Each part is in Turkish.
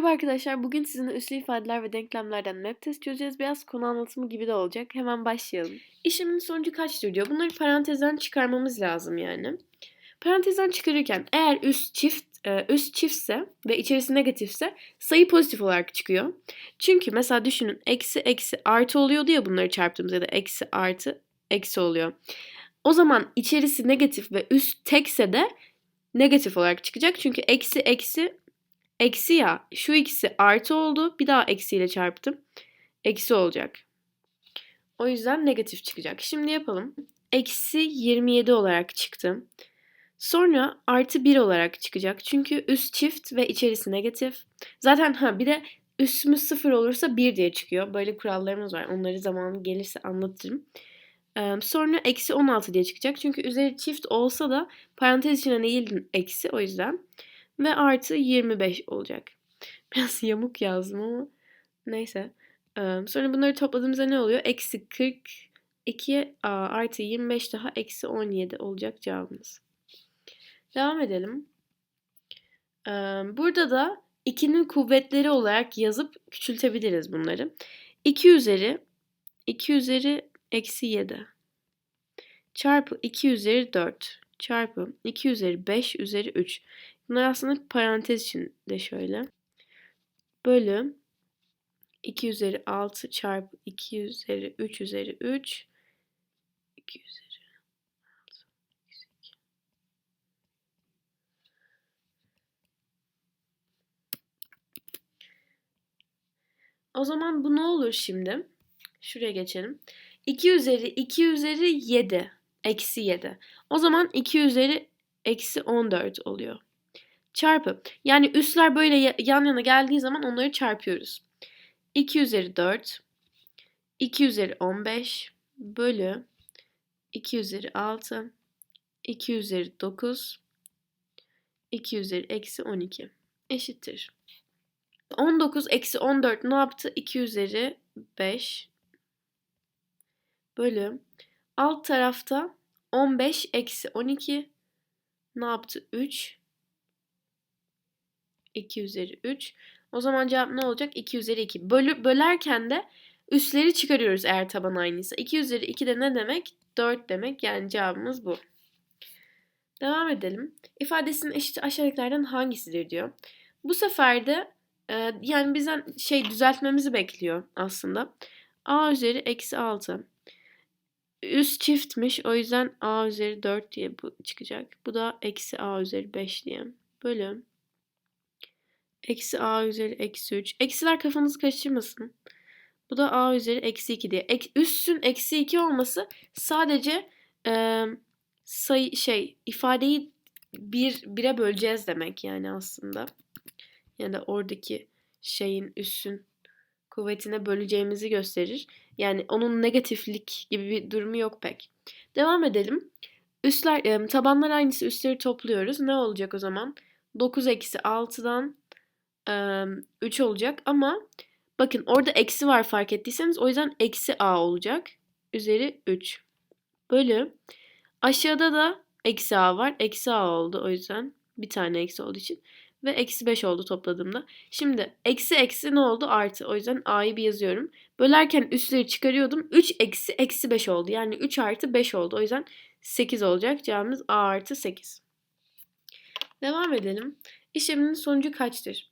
Merhaba arkadaşlar. Bugün sizinle üslü ifadeler ve denklemlerden map test çözeceğiz. Biraz konu anlatımı gibi de olacak. Hemen başlayalım. İşlemin sonucu kaçtır diyor. Bunları parantezden çıkarmamız lazım yani. Parantezden çıkarırken eğer üst çift e, üst çiftse ve içerisi negatifse sayı pozitif olarak çıkıyor. Çünkü mesela düşünün eksi eksi artı oluyordu ya bunları çarptığımızda ya da eksi artı eksi oluyor. O zaman içerisi negatif ve üst tekse de negatif olarak çıkacak. Çünkü eksi eksi eksi ya şu ikisi artı oldu. Bir daha eksiyle çarptım. Eksi olacak. O yüzden negatif çıkacak. Şimdi yapalım. Eksi 27 olarak çıktı. Sonra artı 1 olarak çıkacak. Çünkü üst çift ve içerisi negatif. Zaten ha bir de üstümüz 0 olursa 1 diye çıkıyor. Böyle kurallarımız var. Onları zamanı gelirse anlatırım. Sonra eksi 16 diye çıkacak. Çünkü üzeri çift olsa da parantez içine değil eksi o yüzden. Ve artı 25 olacak. Biraz yamuk yazdım ama neyse. Sonra bunları topladığımızda ne oluyor? Eksi 42 artı 25 daha eksi 17 olacak cevabımız. Devam edelim. Burada da 2'nin kuvvetleri olarak yazıp küçültebiliriz bunları. 2 üzeri 2 üzeri eksi 7 çarpı 2 üzeri 4 çarpı 2 üzeri 5 üzeri 3. Bunlar aslında parantez içinde şöyle. Bölü 2 üzeri 6 çarpı 2 üzeri 3 üzeri 3 2 üzeri 6 2. O zaman bu ne olur şimdi? Şuraya geçelim. 2 üzeri 2 üzeri 7 eksi 7. O zaman 2 üzeri eksi 14 oluyor çarpı. Yani üsler böyle yan yana geldiği zaman onları çarpıyoruz. 2 üzeri 4, 2 üzeri 15 bölü 2 üzeri 6, 2 üzeri 9, 2 üzeri eksi 12 eşittir. 19 eksi 14 ne yaptı? 2 üzeri 5 bölü alt tarafta 15 eksi 12 ne yaptı? 3 2 üzeri 3. O zaman cevap ne olacak? 2 üzeri 2. Bölü, bölerken de üstleri çıkarıyoruz eğer taban aynıysa. 2 üzeri 2 de ne demek? 4 demek. Yani cevabımız bu. Devam edelim. İfadesinin eşiti aşağıdakilerden hangisidir diyor. Bu sefer de e, yani bizden şey düzeltmemizi bekliyor aslında. a üzeri eksi 6. Üst çiftmiş. O yüzden a üzeri 4 diye bu çıkacak. Bu da eksi a üzeri 5 diye. Bölüm. Eksi a üzeri eksi 3. Eksiler kafanızı karıştırmasın. Bu da a üzeri eksi 2 diye. Ek, üssün eksi 2 olması sadece e, sayı şey ifadeyi bir bire böleceğiz demek yani aslında. Yani oradaki şeyin üssün kuvvetine böleceğimizi gösterir. Yani onun negatiflik gibi bir durumu yok pek. Devam edelim. Üstler, e, tabanlar aynısı üstleri topluyoruz. Ne olacak o zaman? 9 eksi 6'dan 3 olacak ama bakın orada eksi var fark ettiyseniz o yüzden eksi a olacak. Üzeri 3 bölü aşağıda da eksi a var. Eksi a oldu o yüzden bir tane eksi olduğu için ve eksi 5 oldu topladığımda. Şimdi eksi eksi ne oldu? Artı. O yüzden a'yı bir yazıyorum. Bölerken üstleri çıkarıyordum. 3 eksi eksi 5 oldu. Yani 3 artı 5 oldu. O yüzden 8 olacak. Cevabımız a artı 8. Devam edelim. İşleminin sonucu kaçtır?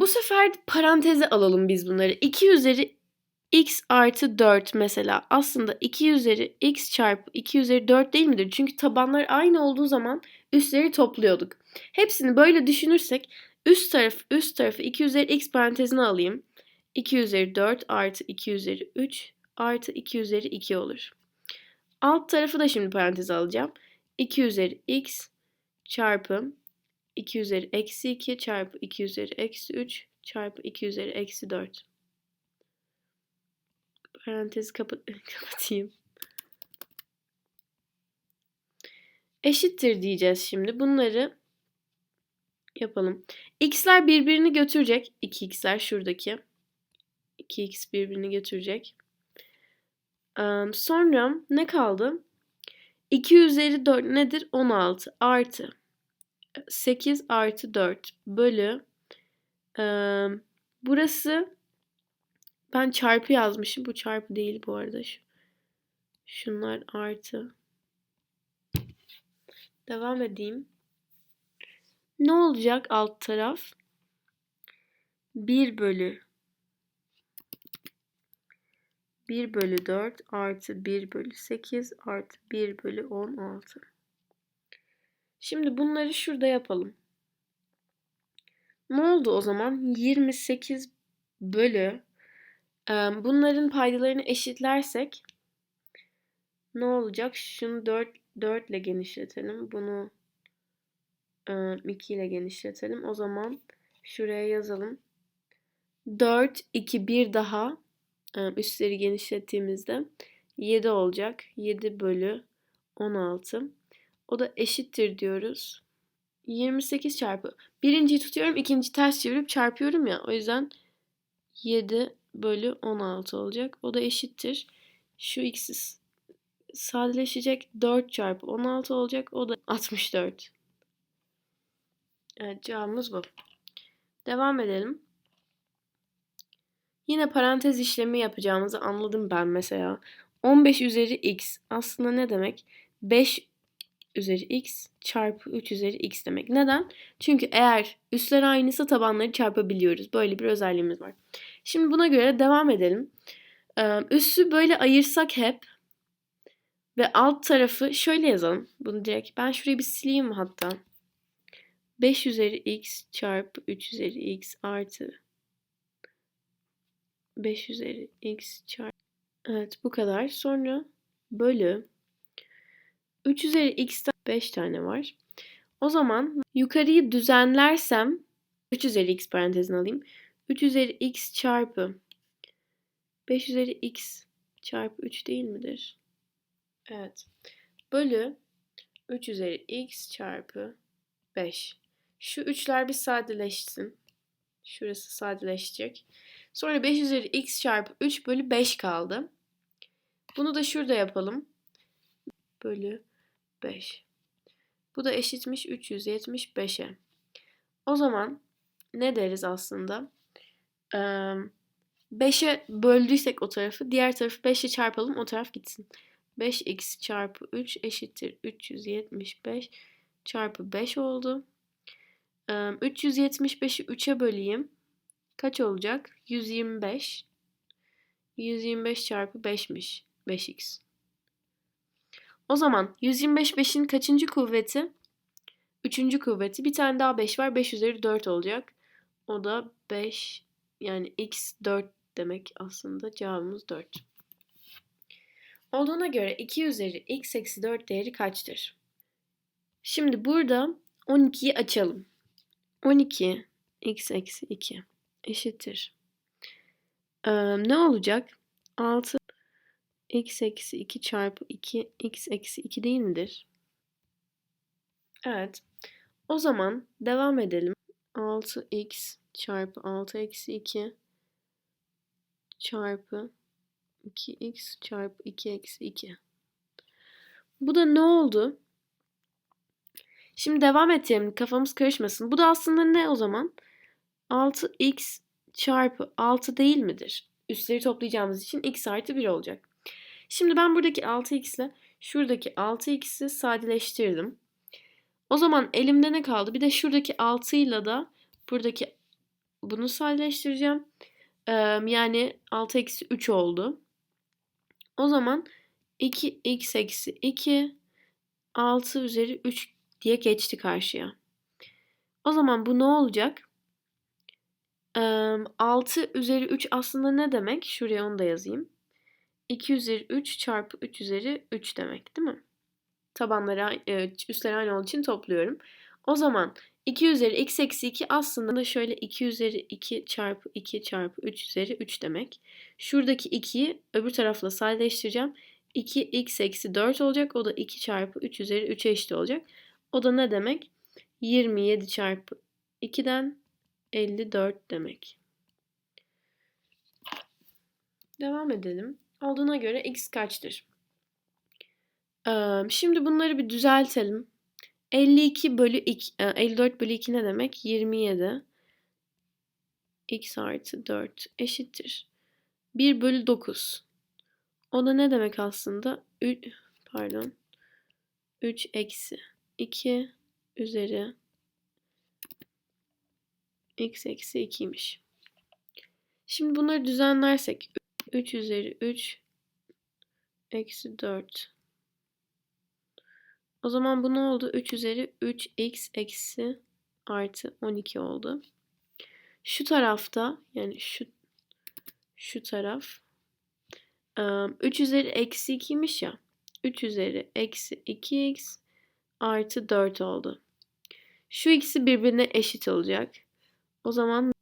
Bu sefer paranteze alalım biz bunları. 2 üzeri x artı 4 mesela aslında 2 üzeri x çarpı 2 üzeri 4 değil midir? Çünkü tabanlar aynı olduğu zaman üstleri topluyorduk. Hepsini böyle düşünürsek üst taraf üst tarafı 2 üzeri x parantezine alayım. 2 üzeri 4 artı 2 üzeri 3 artı 2 üzeri 2 olur. Alt tarafı da şimdi paranteze alacağım. 2 üzeri x çarpı 2 üzeri eksi 2 çarpı 2 üzeri eksi 3 çarpı 2 üzeri eksi 4. Parantezi kapat kapatayım. Eşittir diyeceğiz şimdi. Bunları yapalım. X'ler birbirini götürecek. 2x'ler şuradaki. 2x birbirini götürecek. Sonra ne kaldı? 2 üzeri 4 nedir? 16 artı 8 artı 4 bölü Ee, burası ben çarpı yazmışım. Bu çarpı değil bu arada. Şu, şunlar artı. Devam edeyim. Ne olacak alt taraf? 1 bölü 1 bölü 4 artı 1 bölü 8 artı 1 bölü 16. Şimdi bunları şurada yapalım. Ne oldu o zaman? 28 bölü bunların paydalarını eşitlersek ne olacak? Şunu 4, 4 ile genişletelim. Bunu 2 ile genişletelim. O zaman şuraya yazalım. 4, 2, 1 daha üstleri genişlettiğimizde 7 olacak. 7 bölü 16. O da eşittir diyoruz. 28 çarpı. Birinciyi tutuyorum, ikinci ters çevirip çarpıyorum ya. O yüzden 7 bölü 16 olacak. O da eşittir. Şu x'i sadeleşecek. 4 çarpı 16 olacak. O da 64. Evet cevabımız bu. Devam edelim. Yine parantez işlemi yapacağımızı anladım ben mesela. 15 üzeri x aslında ne demek? 5 üzeri x çarpı 3 üzeri x demek. Neden? Çünkü eğer üstler aynıysa tabanları çarpabiliyoruz. Böyle bir özelliğimiz var. Şimdi buna göre devam edelim. Üssü böyle ayırsak hep ve alt tarafı şöyle yazalım. Bunu direkt ben şurayı bir sileyim hatta. 5 üzeri x çarpı 3 üzeri x artı 5 üzeri x çarpı Evet bu kadar. Sonra bölü 3 üzeri x'ten 5 tane var. O zaman yukarıyı düzenlersem 3 üzeri x parantezine alayım. 3 üzeri x çarpı 5 üzeri x çarpı 3 değil midir? Evet. Bölü 3 üzeri x çarpı 5. Şu üçler bir sadeleşsin. Şurası sadeleşecek. Sonra 5 üzeri x çarpı 3 bölü 5 kaldı. Bunu da şurada yapalım. Bölü 5. Bu da eşitmiş 375'e. O zaman ne deriz aslında? 5'e böldüysek o tarafı diğer tarafı 5 ile çarpalım o taraf gitsin. 5x çarpı 3 eşittir 375 çarpı 5 oldu. 375'i 3'e böleyim. Kaç olacak? 125. 125 çarpı 5'miş. 5x. O zaman 125 5'in kaçıncı kuvveti? Üçüncü kuvveti. Bir tane daha 5 var. 5 üzeri 4 olacak. O da 5 yani x 4 demek aslında cevabımız 4. Olduğuna göre 2 üzeri x eksi 4 değeri kaçtır? Şimdi burada 12'yi açalım. 12 x eksi 2 eşittir. Ee, ne olacak? 6 x eksi 2 çarpı 2 x eksi 2 değil midir? Evet. O zaman devam edelim. 6x çarpı 6 eksi 2 çarpı 2x çarpı 2 eksi 2. Bu da ne oldu? Şimdi devam edelim. Kafamız karışmasın. Bu da aslında ne o zaman? 6x çarpı 6 değil midir? Üstleri toplayacağımız için x artı 1 olacak. Şimdi ben buradaki 6x ile şuradaki 6x'i sadeleştirdim. O zaman elimde ne kaldı? Bir de şuradaki 6 ile de buradaki bunu sadeleştireceğim. Ee, yani 6 eksi 3 oldu. O zaman 2x eksi 2 6 üzeri 3 diye geçti karşıya. O zaman bu ne olacak? 6 üzeri 3 aslında ne demek? Şuraya onu da yazayım. 2 üzeri 3 çarpı 3 üzeri 3 demek değil mi? Tabanları üstleri aynı olduğu için topluyorum. O zaman 2 üzeri x eksi 2 aslında şöyle 2 üzeri 2 çarpı 2 çarpı 3 üzeri 3 demek. Şuradaki 2'yi öbür tarafla sadeleştireceğim. 2x eksi 4 olacak. O da 2 çarpı 3 üzeri 3'e eşit olacak. O da ne demek? 27 çarpı 2'den 54 demek. Devam edelim. Olduğuna göre x kaçtır? Şimdi bunları bir düzeltelim. 52 bölü 2, 54 bölü 2 ne demek? 27. x artı 4 eşittir. 1 bölü 9. O da ne demek aslında? 3, pardon. 3 eksi 2 üzeri x eksi 2'ymiş. Şimdi bunları düzenlersek 3 üzeri 3 eksi 4. O zaman bu ne oldu? 3 üzeri 3x eksi artı 12 oldu. Şu tarafta yani şu şu taraf 3 üzeri eksi 2'ymiş ya. 3 üzeri eksi 2x artı 4 oldu. Şu ikisi birbirine eşit olacak. O zaman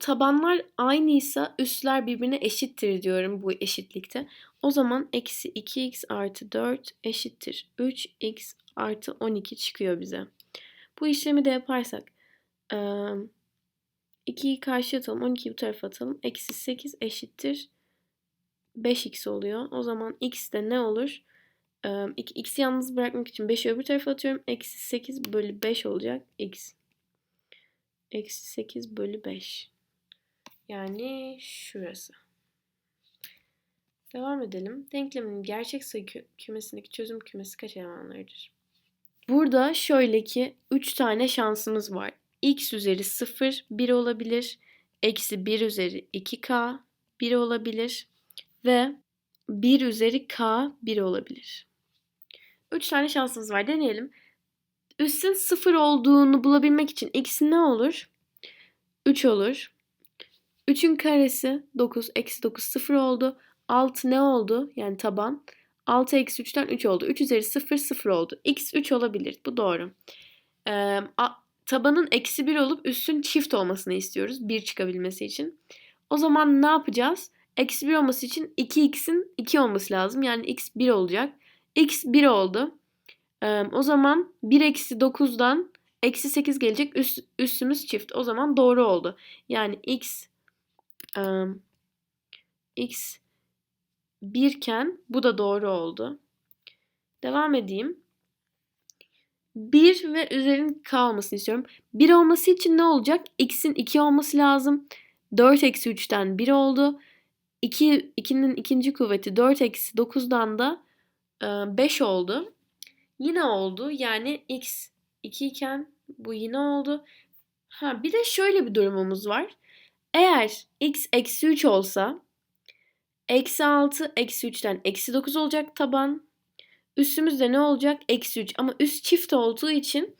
tabanlar aynıysa üstler birbirine eşittir diyorum bu eşitlikte. O zaman eksi 2x artı 4 eşittir 3x artı 12 çıkıyor bize. Bu işlemi de yaparsak 2'yi karşıya atalım 12'yi bu tarafa atalım. Eksi 8 eşittir 5x oluyor. O zaman x de ne olur? X'i yalnız bırakmak için 5'i öbür tarafa atıyorum. Eksi 8 bölü 5 olacak x. Eksi 8 bölü 5. Yani şurası. Devam edelim. Denklemin gerçek sayı kü kümesindeki çözüm kümesi kaç elemanlarıdır? Burada şöyle ki 3 tane şansımız var. x üzeri 0 1 olabilir. Eksi 1 üzeri 2k 1 olabilir. Ve 1 üzeri k 1 olabilir. 3 tane şansımız var. Deneyelim. Üssün 0 olduğunu bulabilmek için x'in ne olur? 3 olur. 3'ün karesi 9. Eksi 9 0 oldu. 6 ne oldu? Yani taban. 6 eksi 3'ten 3 oldu. 3 üzeri 0 0 oldu. X 3 olabilir. Bu doğru. Ee, a, tabanın eksi 1 olup üstün çift olmasını istiyoruz. 1 çıkabilmesi için. O zaman ne yapacağız? Eksi 1 olması için 2x'in 2 olması lazım. Yani x 1 olacak. x 1 oldu. O zaman 1 eksi 9'dan eksi 8 gelecek. Üst, üstümüz çift. O zaman doğru oldu. Yani x x 1 iken bu da doğru oldu. Devam edeyim. 1 ve üzerin k olmasını istiyorum. 1 olması için ne olacak? x'in 2 olması lazım. 4 eksi 3'ten 1 oldu. 2, 2'nin ikinci kuvveti 4 eksi 9'dan da 5 oldu. Yine oldu. Yani x 2 iken bu yine oldu. Ha bir de şöyle bir durumumuz var. Eğer x eksi 3 olsa eksi 6 eksi 3'ten eksi 9 olacak taban. Üstümüzde ne olacak? Eksi 3 ama üst çift olduğu için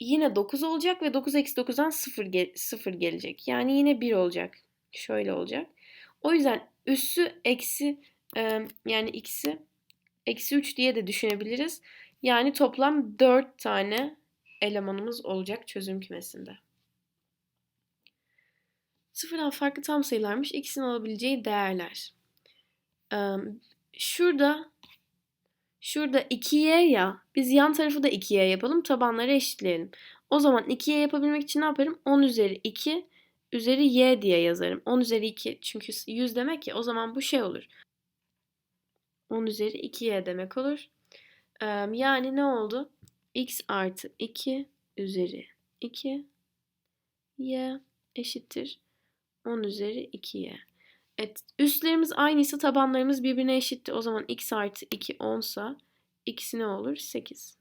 yine 9 olacak ve 9 eksi 9'dan 0, gel 0 gelecek. Yani yine 1 olacak. Şöyle olacak. O yüzden üssü eksi e, yani x'i eksi 3 diye de düşünebiliriz. Yani toplam 4 tane elemanımız olacak çözüm kümesinde. Sıfırdan farklı tam sayılarmış. X'in alabileceği değerler. Şurada şurada 2y ya. Biz yan tarafı da 2y yapalım. Tabanları eşitleyelim. O zaman 2y yapabilmek için ne yaparım? 10 üzeri 2 üzeri y diye yazarım. 10 üzeri 2 çünkü 100 demek ya. O zaman bu şey olur. 10 üzeri 2y demek olur. Yani ne oldu? x artı 2 üzeri 2 y eşittir 10 üzeri 2'ye. Evet, üstlerimiz aynıysa tabanlarımız birbirine eşitti. O zaman x artı 2 10 sa x ne olur? 8.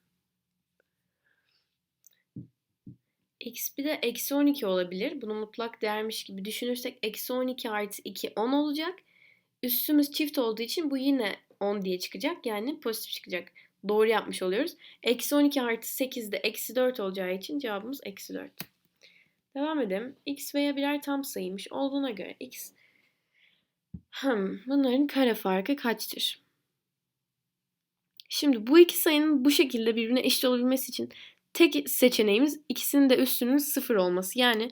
x bir de eksi 12 olabilir. Bunu mutlak değermiş gibi düşünürsek eksi 12 artı 2 10 olacak. Üstümüz çift olduğu için bu yine 10 diye çıkacak. Yani pozitif çıkacak. Doğru yapmış oluyoruz. Eksi 12 artı 8 de eksi 4 olacağı için cevabımız eksi 4. Devam edelim. X veya birer tam sayıymış olduğuna göre X hmm, bunların kare farkı kaçtır? Şimdi bu iki sayının bu şekilde birbirine eşit olabilmesi için tek seçeneğimiz ikisinin de üstünün sıfır olması. Yani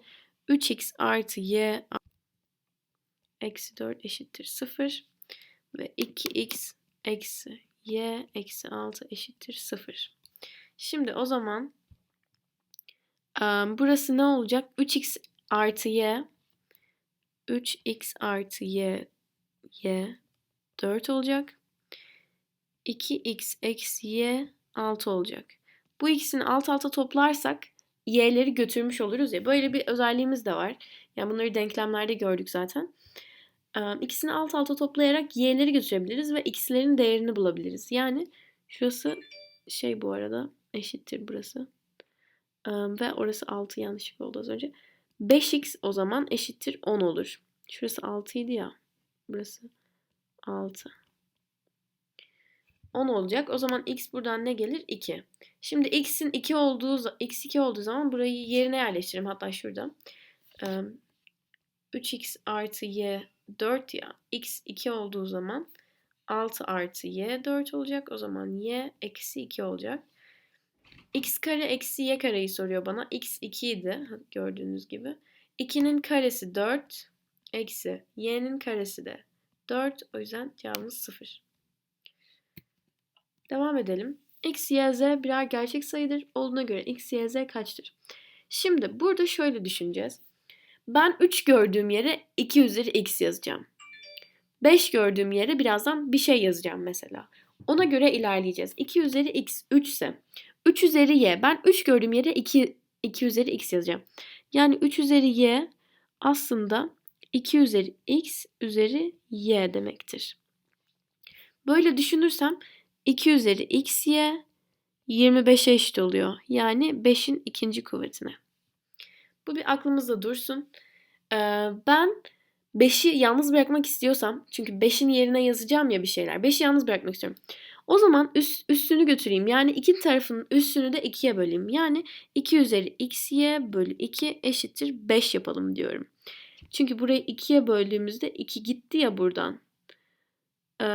3x artı y eksi 4 eşittir 0 ve 2x eksi y eksi 6 eşittir 0. Şimdi o zaman burası ne olacak? 3x artı y 3x artı y y 4 olacak. 2x eksi y 6 olacak. Bu ikisini alt alta toplarsak y'leri götürmüş oluruz ya. Böyle bir özelliğimiz de var. Yani bunları denklemlerde gördük zaten. İkisini alt alta toplayarak y'leri götürebiliriz ve x'lerin değerini bulabiliriz. Yani şurası şey bu arada eşittir burası. Ve orası 6 yanlışlıkla oldu az önce. 5x o zaman eşittir 10 olur. Şurası 6 idi ya. Burası 6. 10 olacak. O zaman x buradan ne gelir? 2. Şimdi x'in 2 olduğu x 2 olduğu zaman burayı yerine yerleştirelim. Hatta şurada. Ee, 3x artı y 4 ya. x 2 olduğu zaman 6 artı y 4 olacak. O zaman y eksi 2 olacak. x kare eksi y kareyi soruyor bana. x 2 idi gördüğünüz gibi. 2'nin karesi 4 eksi y'nin karesi de 4. O yüzden cevabımız 0. Devam edelim. X, Y, Z birer gerçek sayıdır. Olduğuna göre X, Y, Z kaçtır? Şimdi burada şöyle düşüneceğiz. Ben 3 gördüğüm yere 2 üzeri X yazacağım. 5 gördüğüm yere birazdan bir şey yazacağım mesela. Ona göre ilerleyeceğiz. 2 üzeri X 3 ise 3 üzeri Y. Ben 3 gördüğüm yere 2, 2 üzeri X yazacağım. Yani 3 üzeri Y aslında 2 üzeri X üzeri Y demektir. Böyle düşünürsem 2 üzeri x y 25'e eşit oluyor. Yani 5'in ikinci kuvvetine. Bu bir aklımızda dursun. Ee, ben 5'i yalnız bırakmak istiyorsam çünkü 5'in yerine yazacağım ya bir şeyler. 5'i yalnız bırakmak istiyorum. O zaman üst, üstünü götüreyim. Yani iki tarafın üstünü de 2'ye böleyim. Yani 2 üzeri x y bölü 2 eşittir 5 yapalım diyorum. Çünkü burayı 2'ye böldüğümüzde 2 gitti ya buradan. Ee,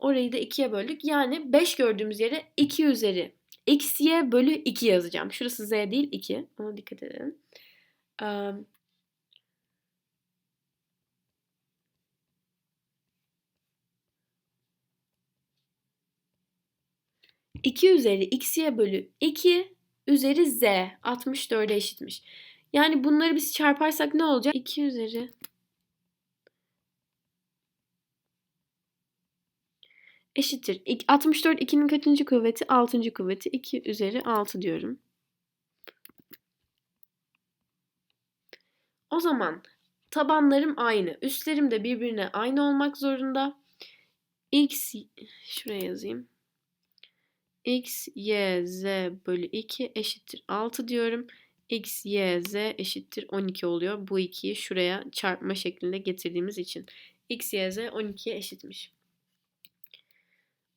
orayı da 2'ye böldük. Yani 5 gördüğümüz yere 2 üzeri x y bölü 2 yazacağım. Şurası z değil 2. Ona dikkat edelim. Ee, iki üzeri x y bölü 2 üzeri z 64'e eşitmiş. Yani bunları biz çarparsak ne olacak? 2 üzeri eşittir. İk- 64 2'nin kaçıncı kuvveti? 6. kuvveti. 2 üzeri 6 diyorum. O zaman tabanlarım aynı. Üstlerim de birbirine aynı olmak zorunda. X şuraya yazayım. X, Y, Z bölü 2 eşittir 6 diyorum. X, Y, Z eşittir 12 oluyor. Bu ikiyi şuraya çarpma şeklinde getirdiğimiz için. X, Y, Z 12'ye eşitmiş.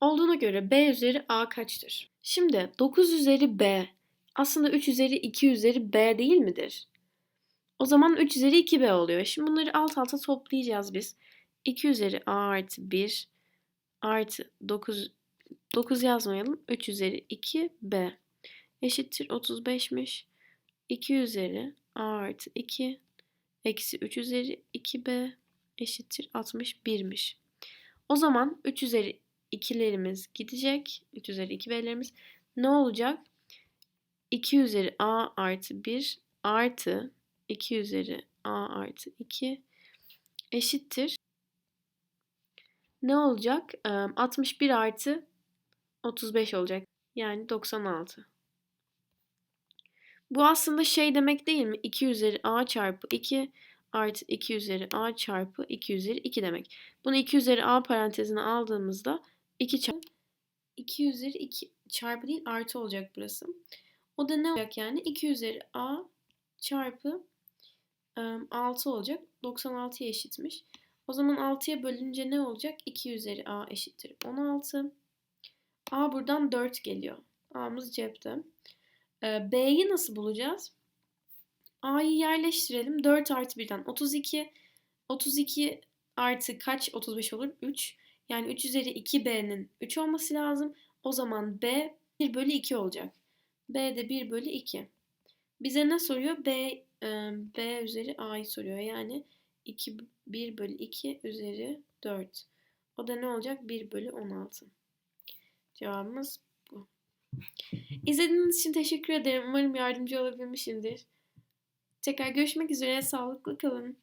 Olduğuna göre B üzeri A kaçtır? Şimdi 9 üzeri B aslında 3 üzeri 2 üzeri B değil midir? O zaman 3 üzeri 2B oluyor. Şimdi bunları alt alta toplayacağız biz. 2 üzeri A artı 1 artı 9 9 yazmayalım. 3 üzeri 2B eşittir 35'miş. 2 üzeri A artı 2 eksi 3 üzeri 2B eşittir 61'miş. O zaman 3 üzeri 2'lerimiz gidecek. 3 üzeri 2B'lerimiz ne olacak? 2 üzeri A artı 1 artı 2 üzeri A artı 2 eşittir. Ne olacak? Ee, 61 artı 35 olacak. Yani 96. Bu aslında şey demek değil mi? 2 üzeri A çarpı 2 artı 2 üzeri A çarpı 2 üzeri 2 demek. Bunu 2 üzeri A parantezine aldığımızda 2 çarpı 2 üzeri 2 çarpı değil artı olacak burası. O da ne olacak yani? 2 üzeri A çarpı 6 olacak. 96'ya eşitmiş. O zaman 6'ya bölünce ne olacak? 2 üzeri A eşittir 16. A buradan 4 geliyor. A'mız cepte. Ee, B'yi nasıl bulacağız? A'yı yerleştirelim. 4 artı 1'den 32. 32 artı kaç 35 olur? 3. Yani 3 üzeri 2B'nin 3 olması lazım. O zaman B 1 bölü 2 olacak. B de 1 bölü 2. Bize ne soruyor? B, B üzeri A'yı soruyor. Yani 2, 1 bölü 2 üzeri 4. O da ne olacak? 1 bölü 16. Cevabımız bu. İzlediğiniz için teşekkür ederim. Umarım yardımcı olabilmişimdir. Tekrar görüşmek üzere. Sağlıklı kalın.